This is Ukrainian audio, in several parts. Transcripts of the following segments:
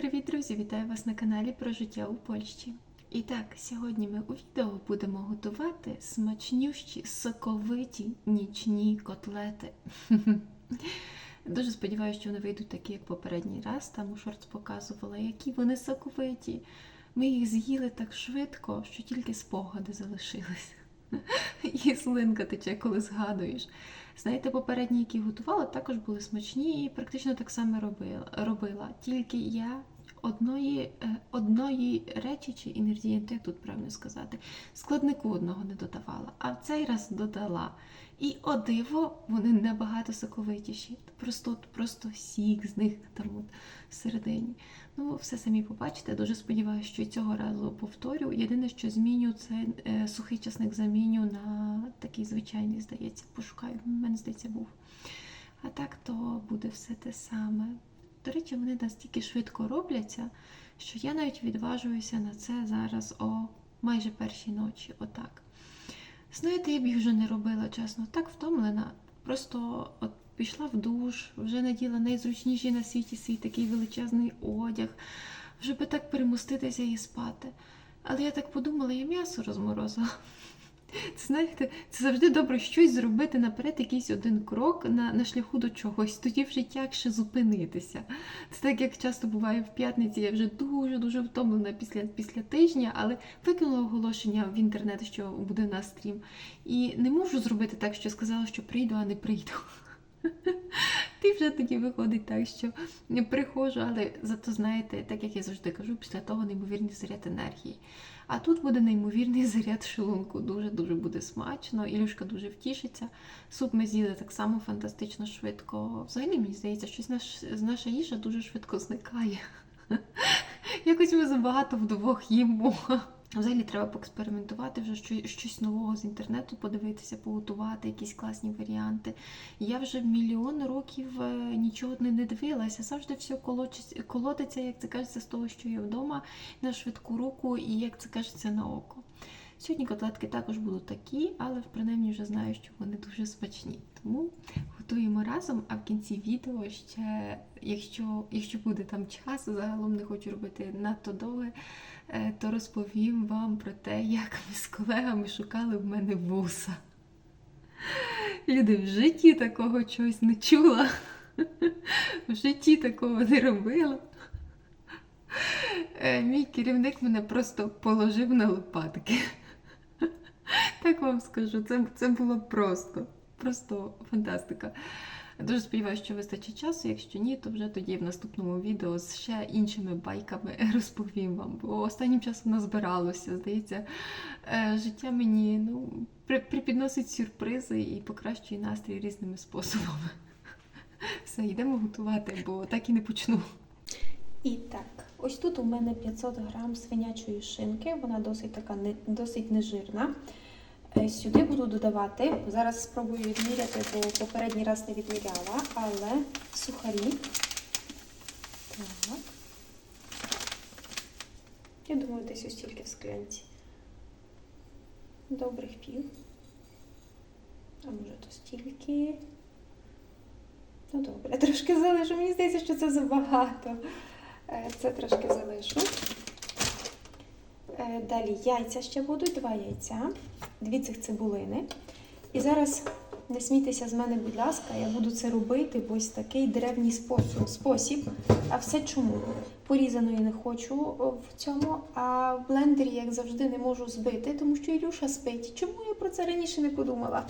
Привіт, друзі! Вітаю вас на каналі про життя у Польщі. І так, сьогодні ми у відео будемо готувати смачнющі, соковиті нічні котлети. Дуже сподіваюся, що вони вийдуть такі, як попередній раз. Там у шортс показувала, які вони соковиті. Ми їх з'їли так швидко, що тільки спогади залишились. І слинка тече, коли згадуєш. Знаєте, попередні, які готувала, також були смачні і практично так само робила. Тільки я одної, е, одної речі чи інгредієнту, як тут правильно сказати, складнику одного не додавала, а в цей раз додала. І о диво, вони набагато соковитіші. Просто, просто сік з них там от всередині. Ну, все самі побачите. Дуже сподіваюся, що цього разу повторю. Єдине, що зміню, це е, сухий часник заміню на такий звичайний, здається. Пошукаю, в мене здається, був. А так то буде все те саме. До речі, вони настільки швидко робляться, що я навіть відважуюся на це зараз о майже першій ночі. Отак. Знаєте, я б їх вже не робила, чесно, так втомлена. Просто от пішла в душ, вже наділа найзручніший на світі свій такий величезний одяг, вже би так перемоститися і спати. Але я так подумала, я м'ясо розморозила. Це знаєте, це завжди добре щось зробити наперед, якийсь один крок на, на шляху до чогось, тоді вже тягше зупинитися. Це так, як часто буває в п'ятниці, я вже дуже-дуже втомлена після, після тижня, але викинула оголошення в інтернет, що буде на стрім. І не можу зробити так, що сказала, що прийду, а не прийду. Ти вже тоді виходить так, що не приходжу, але зато знаєте, так як я завжди кажу, після того неймовірний заряд енергії. А тут буде неймовірний заряд шлунку. Дуже-дуже буде смачно. Ілюшка дуже втішиться. Суп ми з'їли так само фантастично швидко. Взагалі, мені здається, щось наш, наша їжа дуже швидко зникає. Якось ми забагато вдвох їмо. Взагалі треба поекспериментувати, вже щось, нового з інтернету подивитися, поготувати, якісь класні варіанти. Я вже мільйон років е, нічого не, дивилася. Завжди все колотиться, як це кажеться, з того, що є вдома, на швидку руку і як це кажеться на око. Сьогодні котлетки також будуть такі, але принаймні вже знаю, що вони дуже смачні. Тому готуємо разом, а в кінці відео ще, якщо, якщо буде там час, загалом не хочу робити надто довге, е, то розповім вам про те, як ми з колегами шукали в мене вуса. Люди в житті такого чогось не чула. В житті такого не робила. Е, Мій керівник мене просто положив на лопатки. Так вам скажу, це, це було просто, просто фантастика. Дуже сподіваюся, що вистачить часу. Якщо ні, то вже тоді в наступному відео з ще іншими байками розповім вам. Бо останнім часом назбиралося. Здається, е, життя мені ну, припідносить сюрпризи і покращує настрій різними способами. Все, йдемо готувати, бо так і не почну. І так, ось тут у мене 500 грам свинячої шинки, вона досить така не, досить нежирна. Е, Сюди буду додавати, зараз спробую відміряти, бо попередній раз не відміряла, але сухарі. Так. Я думаю, десь ось тільки в склянці. Добрих пів. А може то стільки. Ну добре, трошки залишу. Мені здається, що це забагато. Е, Це трошки залишу. Е, Далі яйця ще будуть, два яйця, дві цих цибулини. І зараз не смійтеся з мене, будь ласка, я буду це робити в ось такий древній спосіб. спосіб. А все чому? Порізаної не хочу в цьому, а в блендері, як завжди, не можу збити, тому що Ілюша спить. Чому я про це раніше не подумала?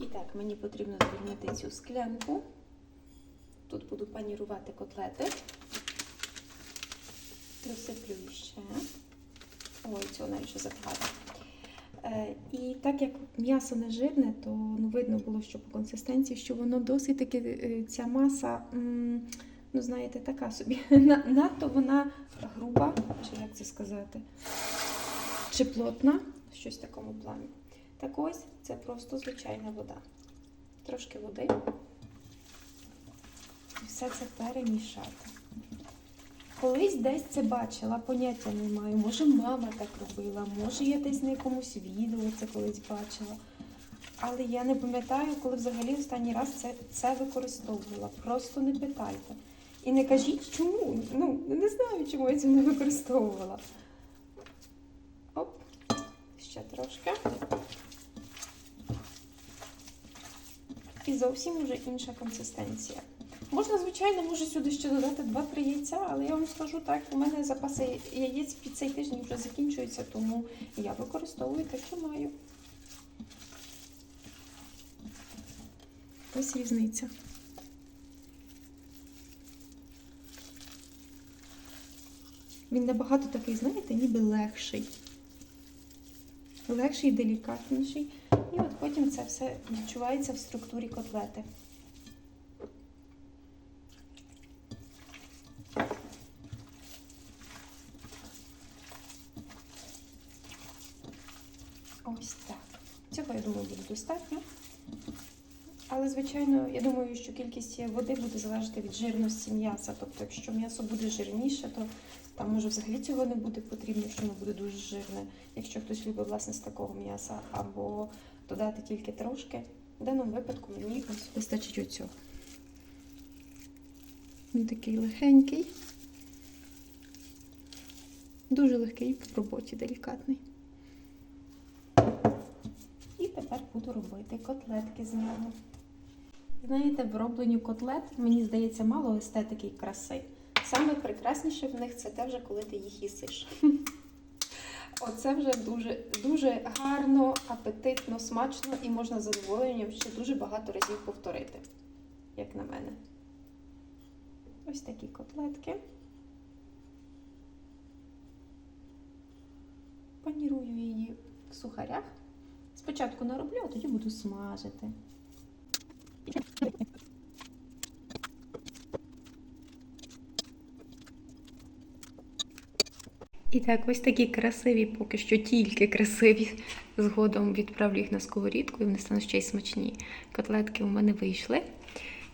І так, мені потрібно звільнити цю склянку. Тут буду панірувати котлети. Присиплю ще. Ой, цього навіть запхати. Е, і так як м'ясо не жирне, то ну, видно було, що по консистенції, що воно досить таки е, ця маса, ну знаєте, така собі. Надто вона груба, чи як це сказати, чи плотна, щось в такому плані. Так ось це просто звичайна вода. Трошки води. І все це перемішати. Колись десь це бачила, поняття не маю. Може, мама так робила, може, я десь на якомусь відео це колись бачила. Але я не пам'ятаю, коли взагалі останній раз це, це використовувала. Просто не питайте. І не кажіть, чому. Ну, не знаю, чому я це не використовувала. Оп, ще трошки. І зовсім вже інша консистенція. Можна, звичайно, може сюди ще додати 2-3 яйця, але я вам скажу так, у мене запаси яєць під цей тиждень вже закінчуються, тому я використовую те, що маю. Ось різниця. Він набагато такий, знаєте, ніби легший. Легший, делікатніший. І от потім це все відчувається в структурі котлети. Ось так. Цього, я думаю, буде достатньо. Але, звичайно, я думаю, що кількість води буде залежати від жирності м'яса. Тобто, якщо м'ясо буде жирніше, то там може взагалі цього не буде потрібно, якщо воно буде дуже жирне. Якщо хтось любить власне з такого м'яса, або додати тільки трошки. В даному випадку мені вистачить оцього. Він такий легенький. Дуже легкий в роботі, делікатний. І тепер буду робити котлетки з нього. Знаєте, в робленню котлет, мені здається, мало естетики і краси. Саме прекрасніше в них це те вже, коли ти їх їсиш. Оце вже дуже, дуже гарно, апетитно, смачно і можна з задоволенням ще дуже багато разів повторити, як на мене. Ось такі котлетки. Панірую її в сухарях. Спочатку нароблю, а тоді буду смажити. І так, ось такі красиві, поки що тільки красиві. Згодом відправлю їх на сковорідку і вони стануть ще й смачні. Котлетки у мене вийшли.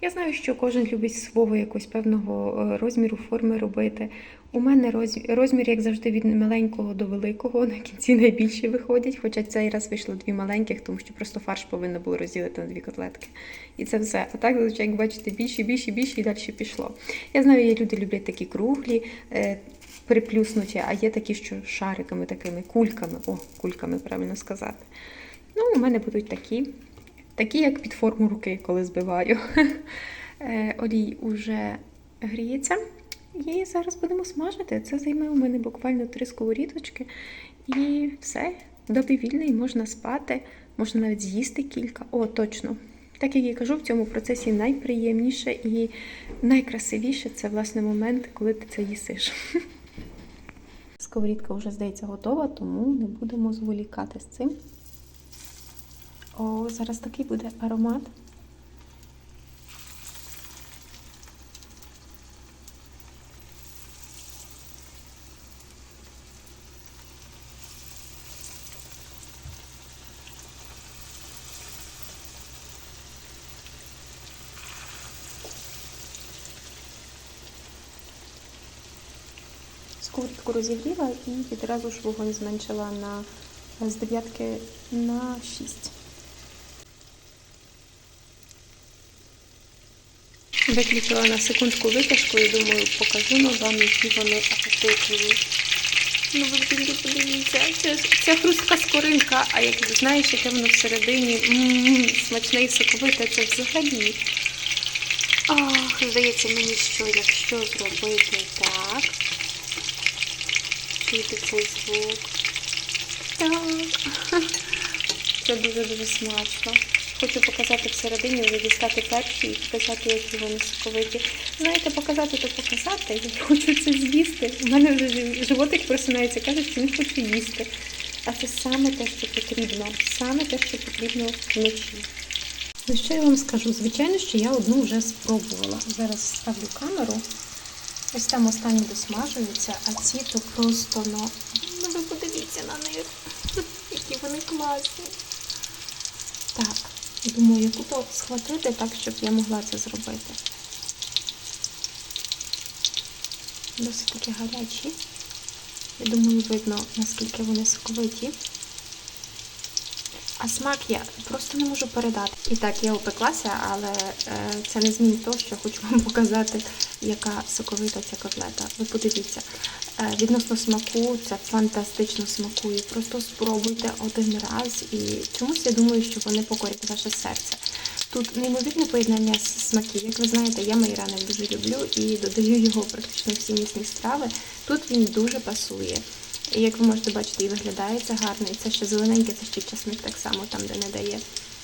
Я знаю, що кожен любить свого якогось певного е, розміру, форми робити. У мене роз- розмір, як завжди, від маленького до великого. На кінці найбільші виходять, хоча цей раз вийшло дві маленьких, тому що просто фарш повинно було розділити на дві котлетки. І це все. А так, зазвичай, як бачите, більше, більше, більше і далі пішло. Я знаю, є люди люблять такі круглі. е, Приплюснуті, а є такі, що шариками такими, кульками, о, кульками правильно сказати. Ну, у мене будуть такі, такі, як під форму руки, коли збиваю. Е, Олій уже гріється. І зараз будемо смажити. Це займе у мене буквально три сковорідочки. І все, добі вільний, можна спати, можна навіть з'їсти кілька. О, точно. Так як я кажу, в цьому процесі найприємніше і найкрасивіше це власне момент, коли ти це їсиш. Сковорідка вже, здається, готова, тому не будемо зволікати з цим. О, зараз такий буде аромат. Сковорідку розігріла і відразу ж вогонь зменшила на з дев'ятки на 6. Виключила на секундку витяжку і думаю, покажу вам, які вони апетитні. Ну, ви тільки подивіться, це, це хрустка скоринка, а як знаєш, яке воно всередині м-м, смачне і соковите, це взагалі. Ах, здається мені, що якщо зробити так. Чуєте цей звук? Так. Це дуже-дуже смачно. хочу показати всередині, вже дістати перші і показати, які вони соковиті. Знаєте, показати то показати. Я хочу це з'їсти. У мене вже животик просинається, каже, що він хоче їсти. А це саме те, що потрібно. Саме те, що потрібно вночі. Ну що я вам скажу? Звичайно, що я одну вже спробувала. Зараз ставлю камеру. Ось там останні досмажуються, а ці то просто ну, ну ви подивіться на них. Які вони класні. Так, думаю, яку то схватити так, щоб я могла це зробити. Досить таки гарячі. Я думаю, видно, наскільки вони соковиті. А смак я просто не можу передати. І так, я опеклася, але е, це не змінить того, що хочу вам показати, яка соковита ця котлета. Ви подивіться. Е, відносно смаку, це фантастично смакує. Просто спробуйте один раз і чомусь я думаю, що вони покорять ваше серце. Тут неймовірне поєднання смаків. Як ви знаєте, я майраник дуже люблю і додаю його практично всі місні страви. Тут він дуже пасує. І як ви можете бачити, і виглядає це гарно, і це ще зелененьке, це ще часник так само там, де не дає.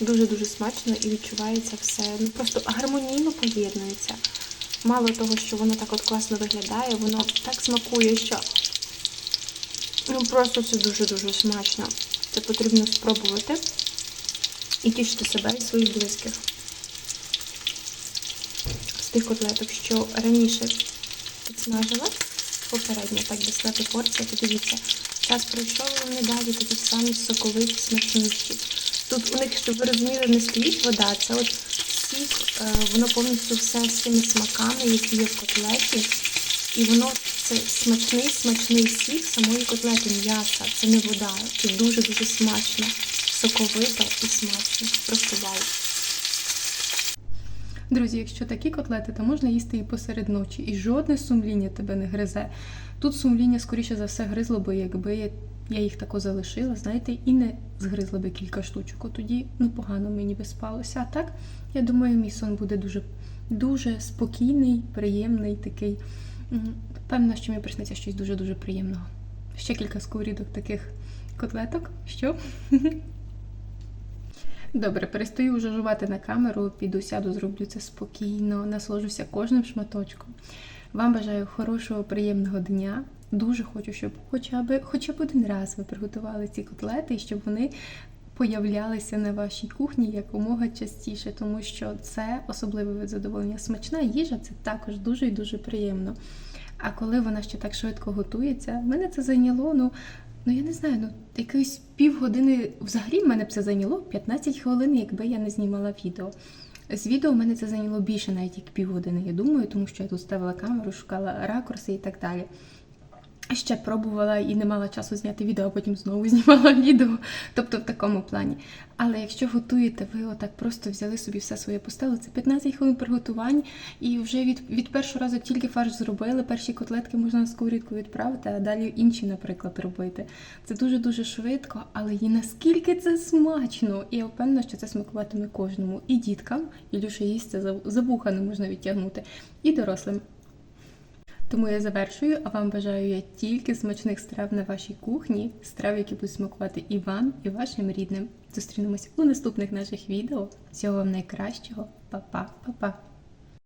Дуже-дуже смачно і відчувається все. Ну просто гармонійно поєднується. Мало того, що воно так от класно виглядає, воно так смакує, що ну просто це дуже-дуже смачно. Це потрібно спробувати і тішити себе і своїх близьких. З тих котлеток, що раніше підсмажила, попередньо, так сказати, порція, то дивіться, час пройшов, вони далі такі самі соковиті, смачніші. Тут у них, щоб ви розуміли, не стоїть вода, це от сік, е, воно повністю все з тими смаками, які є в котлеті. І воно це смачний, смачний сік самої котлети м'яса. Це не вода. Це дуже-дуже смачно, соковито і смачно. Просто вау. Друзі, якщо такі котлети, то можна їсти і посеред ночі, і жодне сумління тебе не гризе. Тут сумління, скоріше за все, гризло би, якби я- їх тако залишила, знаєте, і не згризла би кілька штучок. От тоді ну погано мені би спалося. А так, я думаю, мій сон буде дуже, дуже спокійний, приємний такий. Певно, що мені присниться щось дуже-дуже приємного. Ще кілька сковорідок таких котлеток. Що? Добре, перестаю вже жувати на камеру, піду сяду, зроблю це спокійно, насолоджуся кожним шматочком. Вам бажаю хорошого, приємного дня. Дуже хочу, щоб хоча б, хоча б один раз ви приготували ці котлети і щоб вони появлялися на вашій кухні якомога частіше, тому що це особливе від задоволення. Смачна їжа це також дуже і дуже приємно. А коли вона ще так швидко готується, мене це зайняло, ну, ну я не знаю, ну якоїсь півгодини взагалі в мене б це зайняло 15 хвилин, якби я не знімала відео. З відео в мене це зайняло більше навіть як півгодини, я думаю, тому що я тут ставила камеру, шукала ракурси і так далі. Ще пробувала і не мала часу зняти відео, а потім знову знімала відео, тобто в такому плані. Але якщо готуєте, ви отак просто взяли собі все своє поставили, це 15 хвилин приготувань, і вже від, від першого разу тільки фарш зробили, перші котлетки можна на сковорідку відправити, а далі інші, наприклад, робити. Це дуже-дуже швидко, але і наскільки це смачно! І я впевнена, що це смакуватиме кожному. І діткам, і Люша їсть це за вуха не можна відтягнути, і дорослим. Тому я завершую, а вам бажаю я тільки смачних страв на вашій кухні, страв, які будуть смакувати і вам, і вашим рідним. Зустрінемось у наступних наших відео. Всього вам найкращого. Па-па, па-па.